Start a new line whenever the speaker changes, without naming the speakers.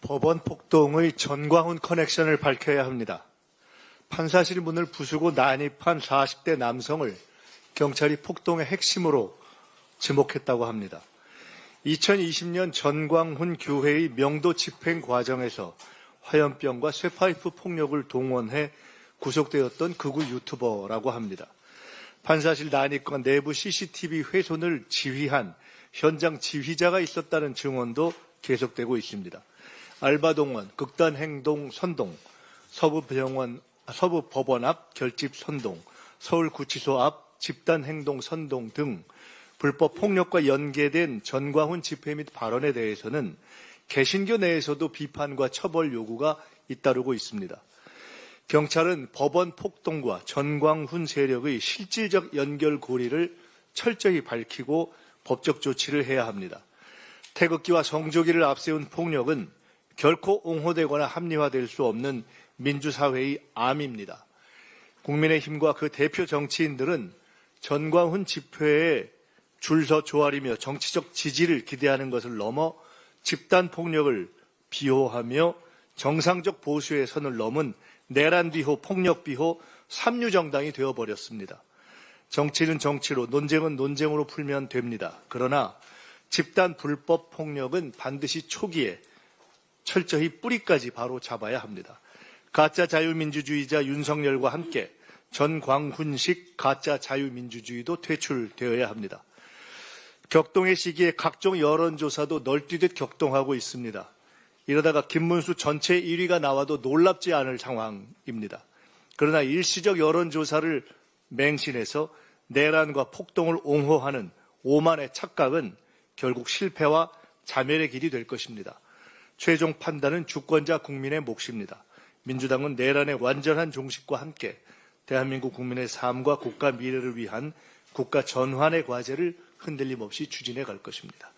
법원 폭동의 전광훈 커넥션을 밝혀야 합니다. 판사실 문을 부수고 난입한 40대 남성을 경찰이 폭동의 핵심으로 지목했다고 합니다. 2020년 전광훈 교회의 명도 집행 과정에서 화염병과 쇠파이프 폭력을 동원해 구속되었던 극우 유튜버라고 합니다. 판사실 난입과 내부 CCTV 훼손을 지휘한 현장 지휘자가 있었다는 증언도 계속되고 있습니다. 알바동원, 극단행동 선동, 서부병원, 서부법원 앞 결집 선동, 서울구치소 앞 집단행동 선동 등 불법 폭력과 연계된 전광훈 집회 및 발언에 대해서는 개신교 내에서도 비판과 처벌 요구가 잇따르고 있습니다. 경찰은 법원 폭동과 전광훈 세력의 실질적 연결고리를 철저히 밝히고 법적 조치를 해야 합니다. 태극기와 성조기를 앞세운 폭력은 결코 옹호되거나 합리화될 수 없는 민주사회의 암입니다. 국민의힘과 그 대표 정치인들은 전광훈 집회에 줄서 조아리며 정치적 지지를 기대하는 것을 넘어 집단 폭력을 비호하며 정상적 보수의 선을 넘은 내란 비호, 폭력 비호, 삼류 정당이 되어 버렸습니다. 정치는 정치로, 논쟁은 논쟁으로 풀면 됩니다. 그러나 집단 불법 폭력은 반드시 초기에 철저히 뿌리까지 바로 잡아야 합니다. 가짜 자유민주주의자 윤석열과 함께 전광훈식 가짜 자유민주주의도 퇴출되어야 합니다. 격동의 시기에 각종 여론조사도 널뛰듯 격동하고 있습니다. 이러다가 김문수 전체 1위가 나와도 놀랍지 않을 상황입니다. 그러나 일시적 여론조사를 맹신해서 내란과 폭동을 옹호하는 오만의 착각은 결국 실패와 자멸의 길이 될 것입니다. 최종 판단은 주권자 국민의 몫입니다. 민주당은 내란의 완전한 종식과 함께 대한민국 국민의 삶과 국가 미래를 위한 국가 전환의 과제를 흔들림 없이 추진해 갈 것입니다.